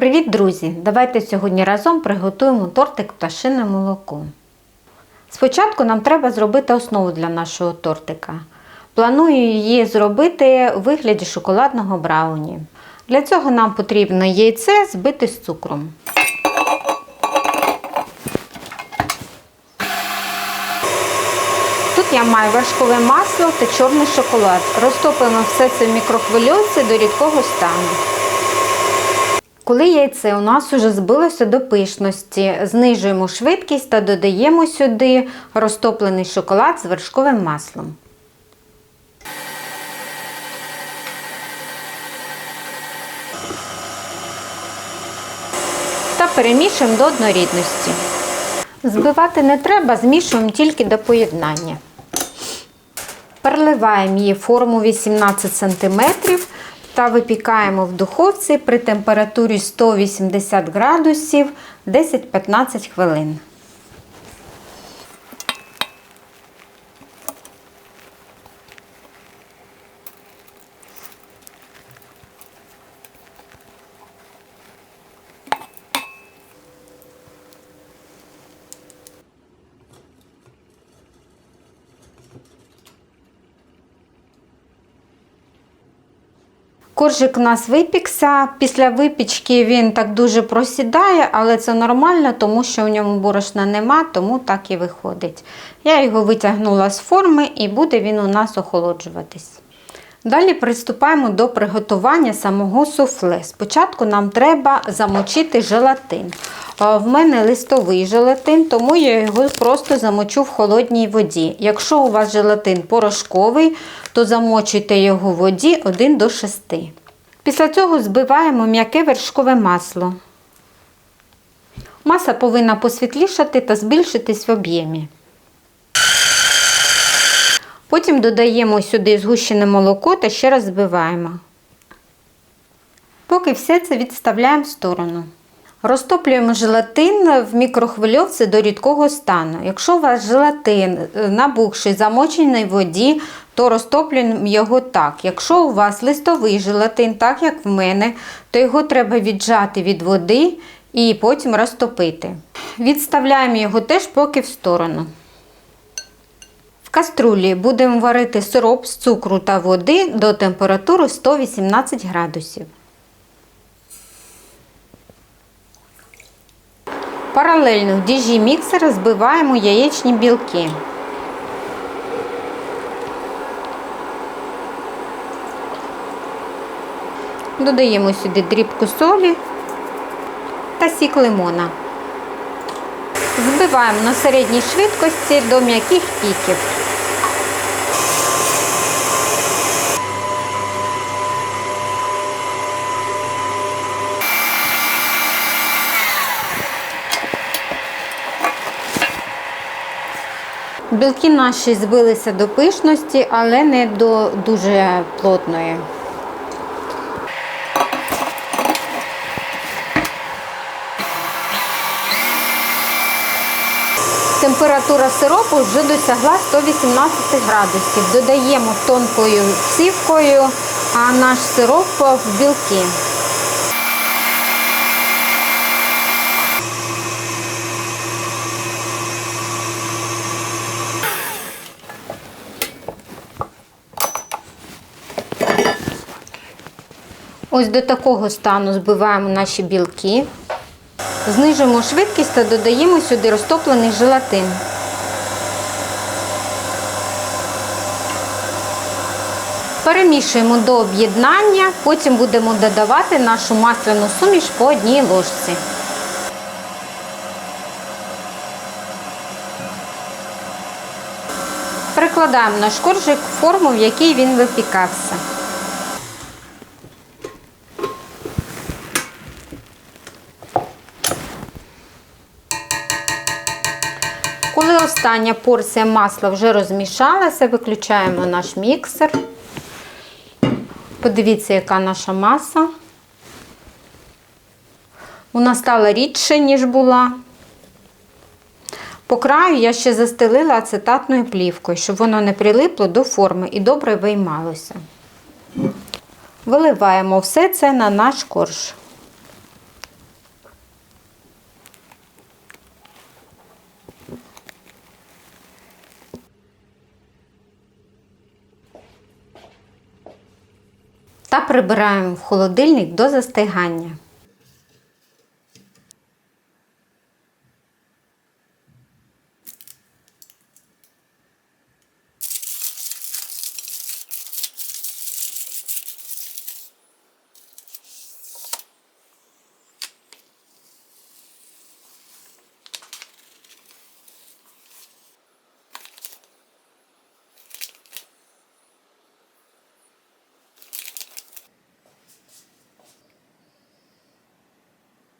Привіт, друзі! Давайте сьогодні разом приготуємо тортик пташине молоко. Спочатку нам треба зробити основу для нашого тортика. Планую її зробити у вигляді шоколадного брауні. Для цього нам потрібно яйце збити з цукром. Тут я маю вершкове масло та чорний шоколад. Розтопимо все це в мікрохвильовці до рідкого стану. Коли яйце у нас уже збилося до пишності, знижуємо швидкість та додаємо сюди розтоплений шоколад з вершковим маслом. Та перемішуємо до однорідності. Збивати не треба, змішуємо тільки до поєднання. Переливаємо її форму 18 см та випікаємо в духовці при температурі 180 градусів 10-15 хвилин. Коржик у нас випікся. Після випічки він так дуже просідає, але це нормально, тому що в ньому борошна нема, тому так і виходить. Я його витягнула з форми і буде він у нас охолоджуватись. Далі приступаємо до приготування самого суфле. Спочатку нам треба замочити желатин. А В мене листовий желатин, тому я його просто замочу в холодній воді. Якщо у вас желатин порошковий, то замочуйте його в воді 1 до 6. Після цього збиваємо м'яке вершкове масло. Маса повинна посвітлішати та збільшитись в об'ємі. Потім додаємо сюди згущене молоко та ще раз збиваємо. Поки все це відставляємо в сторону. Розтоплюємо желатин в мікрохвильовці до рідкого стану. Якщо у вас желатин е, набухший, замочений в воді, то розтоплюємо його так. Якщо у вас листовий желатин, так як в мене, то його треба віджати від води і потім розтопити. Відставляємо його теж поки в сторону. Каструлі будемо варити сироп з цукру та води до температури 118 градусів. Паралельно в діжі міксера збиваємо яєчні білки. Додаємо сюди дрібку солі та сік лимона. Збиваємо на середній швидкості до м'яких піків. Білки наші збилися до пишності, але не до дуже плотної. Температура сиропу вже досягла 118 градусів. Додаємо тонкою сівкою а наш сироп в білки. Ось до такого стану збиваємо наші білки. Знижуємо швидкість та додаємо сюди розтоплений желатин. Перемішуємо до об'єднання, потім будемо додавати нашу масляну суміш по одній ложці. Перекладаємо наш коржик в форму, в якій він випікався. Коли остання порція масла вже розмішалася, виключаємо наш міксер. Подивіться, яка наша маса. Вона стала рідше, ніж була. По краю я ще застелила ацетатною плівкою, щоб воно не прилипло до форми і добре виймалося. Виливаємо все це на наш корж. Та прибираємо в холодильник до застигання.